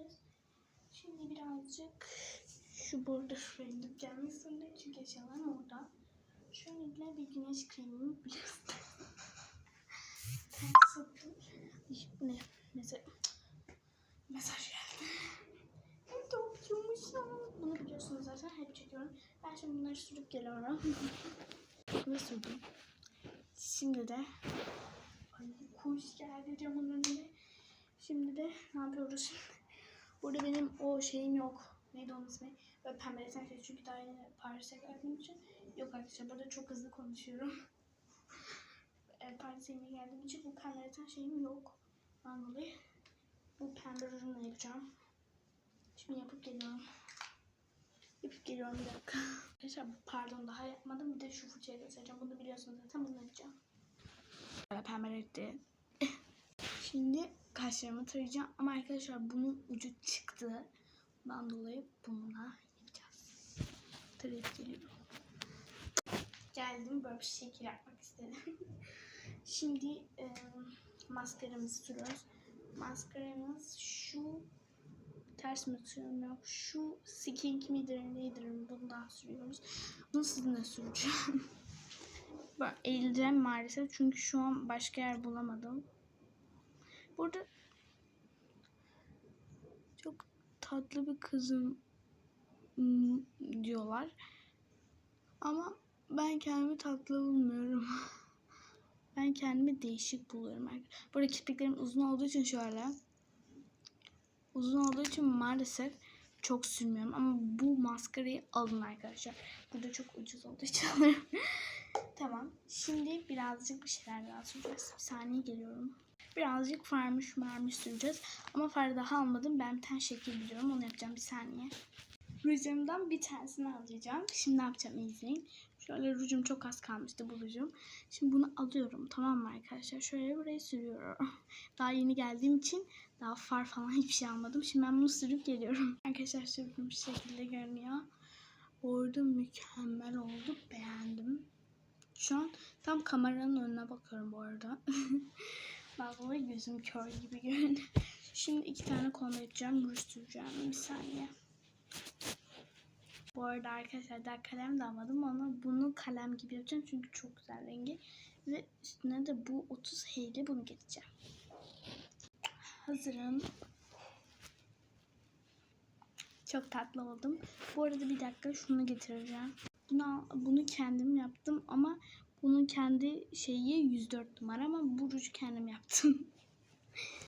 süreceğiz. Şimdi birazcık şu burada rengi gelmesin de çünkü eşyalarım orada. Şöyle bir güneş kremimi biliyorsun. Ters. Ne? Mesela mesaj geldi. Hem de okuyumuşum. Bunu biliyorsunuz zaten hep çekiyorum. Ben şimdi bunları sürüp geliyorum. Ve sürdüm. Şimdi de Ay kuş geldi camın önüne. Şimdi de ne yapıyoruz şimdi? Burada benim o şeyim yok. Neydi onun ismi? Böyle pembe desen şey çünkü daha yeni Paris'e geldiğim için. Yok arkadaşlar burada çok hızlı konuşuyorum. Paris'e yeni geldiğim için bu pembe desen şeyim yok. Ben bu pembe rujumla yapacağım. Şimdi yapıp geliyorum. Yapıp geliyorum bir dakika. Arkadaşlar pardon daha yapmadım. Bir de şu fırçayı göstereceğim. Bunu biliyorsunuz zaten bunu yapacağım. Böyle pembe renkli. Şimdi kaşlarımı tarayacağım. Ama arkadaşlar bunun ucu çıktı. Bundan dolayı bununla yapacağız. Tarayıp geliyorum. Geldim böyle bir şekil yapmak istedim. Şimdi e, maskaramızı sürüyoruz. Maskaramız şu ters mi sürüyorum yok. Şu Skink midir nedir bundan sürüyoruz. Bunu sizinle süreceğim. Ben maalesef çünkü şu an başka yer bulamadım. Burada çok tatlı bir kızım hmm, diyorlar. Ama ben kendimi tatlı bulmuyorum. ben kendimi değişik buluyorum. Burada kirpiklerim uzun olduğu için şöyle. Uzun olduğu için maalesef çok sürmüyorum. Ama bu maskarayı alın arkadaşlar. Burada çok ucuz olduğu için alırım. Tamam. Şimdi birazcık bir şeyler daha süreceğiz. Bir saniye geliyorum. Birazcık farmış marmış süreceğiz. Ama far daha almadım. Ben bir tane şekil biliyorum. Onu yapacağım bir saniye. Rujumdan bir tanesini alacağım. Şimdi ne yapacağım izleyin. Şöyle rujum çok az kalmıştı bu rujum. Şimdi bunu alıyorum tamam mı arkadaşlar? Şöyle buraya sürüyorum. Daha yeni geldiğim için daha far falan hiçbir şey almadım. Şimdi ben bunu sürüp geliyorum. Arkadaşlar sürdüğüm şekilde görünüyor. Orada mükemmel oldu. Beğendim. Şu an tam kameranın önüne bakıyorum bu arada. Vallahi gözüm kör gibi görünüyor. Şimdi iki tane konu yapacağım. Ruj. Bir saniye. Bu arada arkadaşlar daha kalem de almadım ama bunu kalem gibi yapacağım çünkü çok güzel rengi. Ve üstüne de bu 30 heyle bunu geçeceğim. Hazırım. Çok tatlı oldum. Bu arada bir dakika şunu getireceğim. Bunu, bunu kendim yaptım ama kendi şeyi 104 numara ama bu kendim yaptım.